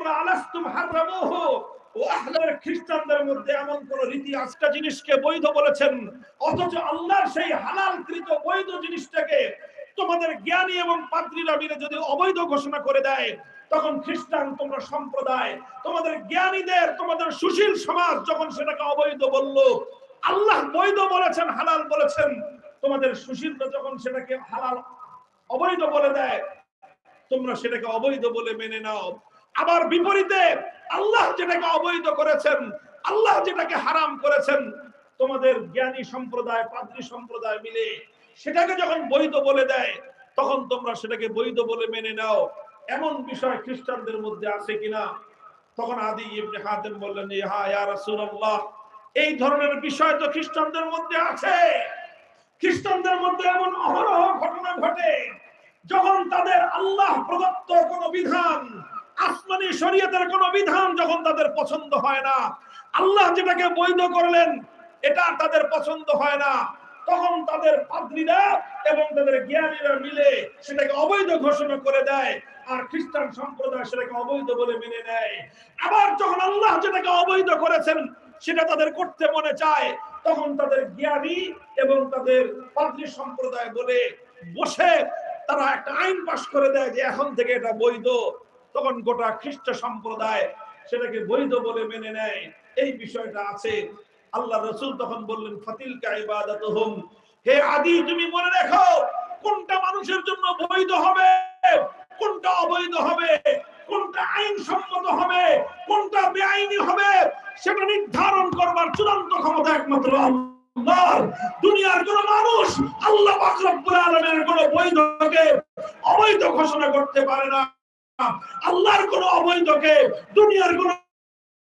তোমরা আলাস্তুম হারামুহু ও আহলের খ্রিস্টানদের মধ্যে এমন কোন রীতি, আজকা জিনিসকে বৈধ বলেছেন, অথচ আল্লাহর সেই হালালকৃত বৈধ জিনিসটাকে তোমাদের জ্ঞানী এবং পাদ্রীরা মিলে যদি অবৈধ ঘোষণা করে দেয়, তখন খ্রিস্টান তোমরা সম্প্রদায়, তোমাদের জ্ঞানীদের, তোমাদের সুশীল সমাজ যখন সেটাকে অবৈধ বলল, আল্লাহ বৈধ বলেছেন, হালাল বলেছেন, তোমাদের সুশীলরা যখন সেটাকে হালাল, অবৈধ বলে দেয়, তোমরা সেটাকে অবৈধ বলে মেনে নাও। আবার বিপরীতে আল্লাহ যেটাকে অবৈধ করেছেন, আল্লাহ যেটাকে হারাম করেছেন, তোমাদের জ্ঞানী সম্প্রদায়, পাদ্রী সম্প্রদায় মিলে সেটাকে যখন বৈধ বলে দেয়, তখন তোমরা সেটাকে বৈধ বলে মেনে নাও। এমন বিষয় খ্রিস্টানদের মধ্যে আছে কিনা? তখন আদি ইবনে হাতেম বললেন ইহা ইয়া এই ধরনের বিষয় তো খ্রিস্টানদের মধ্যে আছে। খ্রিস্টানদের মধ্যে এমন অহরহ ঘটনা ঘটে, যখন তাদের আল্লাহ প্রদত্ত কোন বিধান আসমানি শরীয়তের কোন বিধান যখন তাদের পছন্দ হয় না, আল্লাহ যেটাকে বৈধ করলেন, এটা তাদের পছন্দ হয় না। তখন তাদের পাদ্রীরা এবং তাদের জ্ঞানীরা মিলে সেটাকে অবৈধ ঘোষণা করে দেয় আর খ্রিস্টান সম্প্রদায় সেটাকে অবৈধ বলে মেনে নেয়। আবার যখন আল্লাহ যেটাকে অবৈধ করেছেন, সেটা তাদের করতে মনে চায়, তখন তাদের জ্ঞানী এবং তাদের পাদ্রী সম্প্রদায় বলে বসে তারা একটা আইন পাশ করে দেয় যে এখন থেকে এটা বৈধ। তখন গোটা খ্রিস্ট সম্প্রদায় সেটাকে বৈধ বলে মেনে নেয়। এই বিষয়টা আছে। আল্লাহ রসুল তখন বললেন ফাতিল কাইবাদাত হে আদি, তুমি মনে রেখো, কোনটা মানুষের জন্য বৈধ হবে, কোনটা অবৈধ হবে, কোনটা আইন সম্মত হবে, কোনটা বেআইনি হবে, সেটা নির্ধারণ করবার চূড়ান্ত ক্ষমতা একমাত্র আল্লাহর। দুনিয়ার কোন মানুষ আল্লাহ রব্বুল আলামিনের কোন বৈধকে অবৈধ ঘোষণা করতে পারে না। আল্লাহর কোন অবৈধকে, দুনিয়ার কোন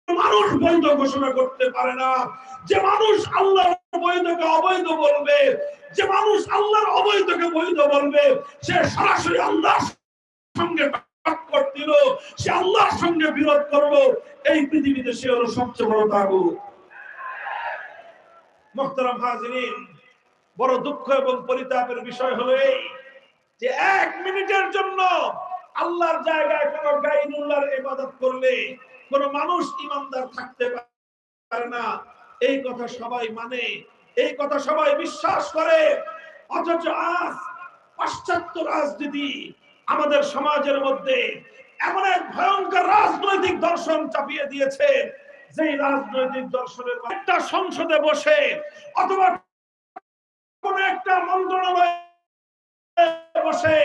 মানুষ বৈধ ঘোষণা করতে পারে না। যে মানুষ আল্লাহর বৈধকে অবৈধ বলবে, যে মানুষ আল্লাহর অবৈধকে বৈধ বলবে, সে সরাসরি আল্লাহর সঙ্গে দিল, সে আল্লাহর সঙ্গে বিরোধ করল। এই পৃথিবীতে সে হলো সবচেয়ে বড় তাগুত। মোহতারাম হাজিরিন, বড় দুঃখ এবং পরিতাপের বিষয় হলো এই যে এক মিনিটের জন্য আল্লাহর জায়গায় কোন গাইনুল্লাহর ইবাদত করলে কোন মানুষ ইমানদার থাকতে পারে না। এই কথা সবাই মানে এই কথা সবাই বিশ্বাস করে। অথচ আজ পাশ্চাত্য রাজনীতি আমাদের সমাজের মধ্যে এমন এক ভয়ঙ্কর রাজনৈতিক দর্শন চাপিয়ে দিয়েছে, যেই রাজনৈতিক দর্শনের একটা সংসদে বসে অথবা কোন একটা মন্ত্রণালয়ে বসে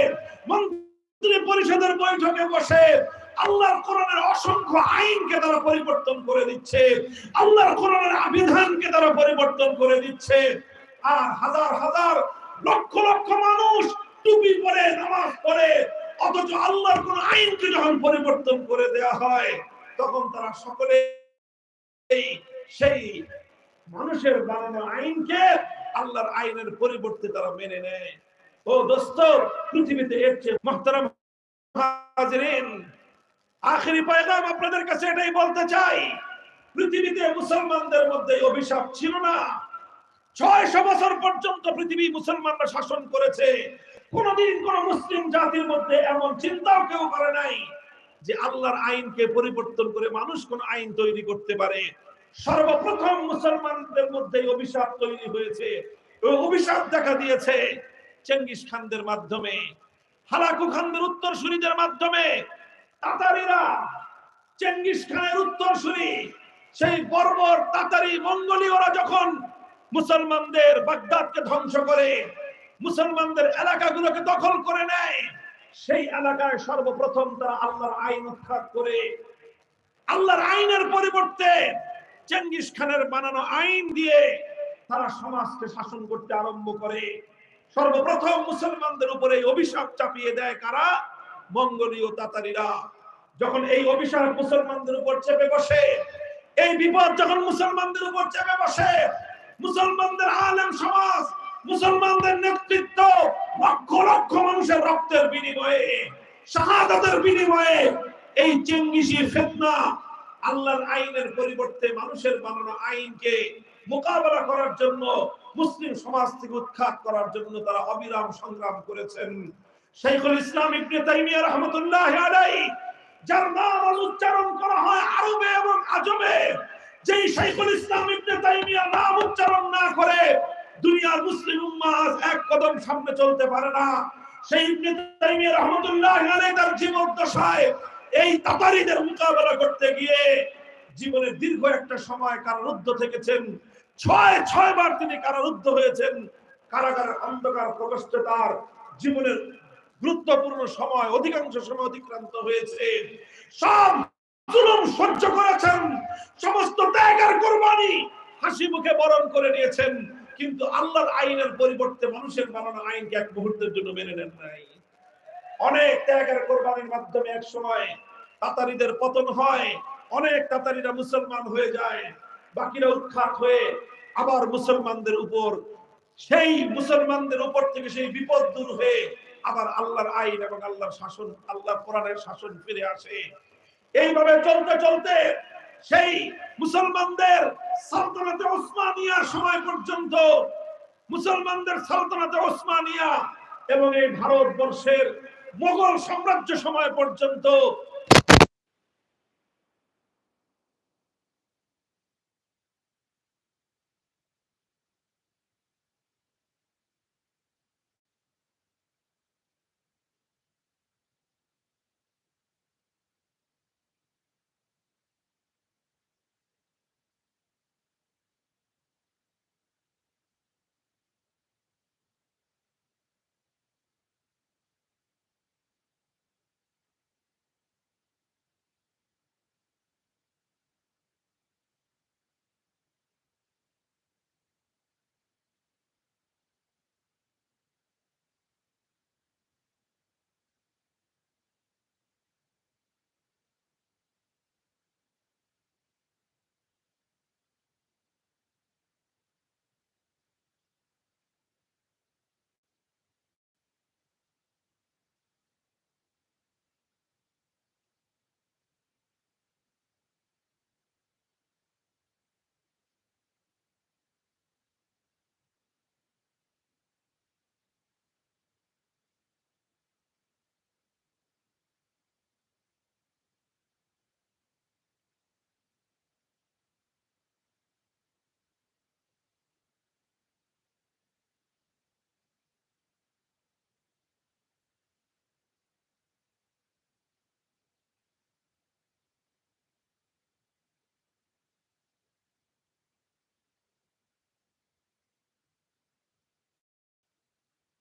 মন্ত্রী পরিষদের বৈঠকে বসে আল্লাহর কোরআনের অসংখ্য আইনকে তারা পরিবর্তন করে দিচ্ছে। আল্লাহর কোরআনের আবিধানকে তারা পরিবর্তন করে দিচ্ছে। আর হাজার হাজার লক্ষ লক্ষ মানুষ টুপি পরে, নামাজ পড়ে, অথচ আল্লাহর কোন আইনকে যখন পরিবর্তন করে দেয়া হয়, তখন তারা সকলে সেই মানুষের বানানো আইনকে আল্লাহর আইনের পরিবর্তে তারা মেনে নেয়। ও দোস্ত, পৃথিবীতে এর চেয়ে মহতারাম হাজরিন। আখেরি পয়গাম আপনাদের কাছে এটাই বলতে চাই, পৃথিবীতে মুসলমানদের মধ্যে অভিশাপ ছিল না। ছয়শো বছর পর্যন্ত পৃথিবী মুসলমানরা শাসন করেছে। কোনদিন কোন মুসলিম জাতির মধ্যে এমন চিন্তাও কেউ করে নাই যে আল্লাহর আইনকে পরিবর্তন করে মানুষ কোন আইন তৈরি করতে পারে। সর্বপ্রথম মুসলমানদের মধ্যে অভিশাপ তৈরি হয়েছে। অভিশাপ দেখা দিয়েছে। চেঙ্গিস খানদের মাধ্যমে, হালাকু খানদের উত্তরসূরিদের মাধ্যমে, তাতারিরা চেঙ্গিস খানের উত্তরসূরি, সেই বর্বর তাতারি মঙ্গলীয়রা যখন মুসলমানদের বাগদাদকে ধ্বংস করে, মুসলমানদের এলাকাগুলোকে দখল করে নেয়, সেই এলাকায় সর্বপ্রথম তারা আল্লাহর আইন উৎখাত করে। আল্লাহর আইনের পরিবর্তে চেঙ্গিস খানের বানানো আইন দিয়ে তারা সমাজকে শাসন করতে আরম্ভ করে। সর্বপ্রথম মুসলমানদের উপরে অভিশাপ চাপিয়ে দেয় কারা? মঙ্গলীয় তাতারিরা। যখন এই অভিশাপ মুসলমানদের উপর চেপে বসে, এই বিপদ যখন মুসলমানদের উপর চেপে বসে, মুসলমানদের আলেম সমাজ, মুসলমানদের নেতৃত্ব লক্ষ লক্ষ মানুষের রক্তের বিনিময়ে, শাহাদাতের বিনিময়ে এই চেঙ্গিসি ফেতনা আল্লাহর আইনের পরিবর্তে মানুষের বানানো আইনকে মোকাবেলা করার জন্য, মুসলিম সমাজ থেকে উৎখাত করার জন্য তারা অবিরাম সংগ্রাম করেছেন। শাইখুল ইসলাম ইবনে তাইমিয়া রাহমাতুল্লাহ আলাইহি, যার নাম উচ্চারণ করা হয় আরবে এবং আজমে। যেই শাইখুল ইসলাম ইবনে তাইমিয়া নাম উচ্চারণ না করে, দুনিয়ার মুসলিম উম্মাহ এক কদম সামনে চলতে পারে না। সেই ইবনে তাইমিয়া রহমাতুল্লাহ আলাইহি তার জীবদ্দশায় এই তাতারিদের মোকাবেলা করতে গিয়ে জীবনের দীর্ঘ একটা সময় কারারুদ্ধ থেকেছেন। ছয় ছয় বার তিনি কারারুদ্ধ হয়েছেন। কারাগারের অন্ধকার প্রকোষ্ঠে তার জীবনের গুরুত্বপূর্ণ সময়, অধিকাংশ সময় অতিক্রান্ত হয়েছে। সব জুলুম সহ্য করেছেন। সমস্ত ত্যাগের কোরবানি হাসি মুখে বরণ করে নিয়েছেন। কিন্তু আল্লাহর আইনের পরিবর্তে মানুষের বানানো আইনকে এক মুহূর্তের জন্য মেনে নেন নাই। অনেক ত্যাগের কোরবানির মাধ্যমে এক সময় তাতারিদের পতন হয়। অনেক তাতারিরা মুসলমান হয়ে যায়। বাকিরা উৎখাত হয়ে আবার মুসলমানদের উপর, সেই মুসলমানদের উপর থেকে সেই বিপদ দূর হয়ে আবার আল্লাহর আইন এবং আল্লাহর শাসন, আল্লাহর কোরআনের শাসন ফিরে আসে। এইভাবে চলতে চলতে সেই মুসলমানদের সালতানাতে ওসমানিয়ার সময় পর্যন্ত, মুসলমানদের সালতানাতে ওসমানিয়া এবং এই ভারতবর্ষের মোগল সাম্রাজ্য সময় পর্যন্ত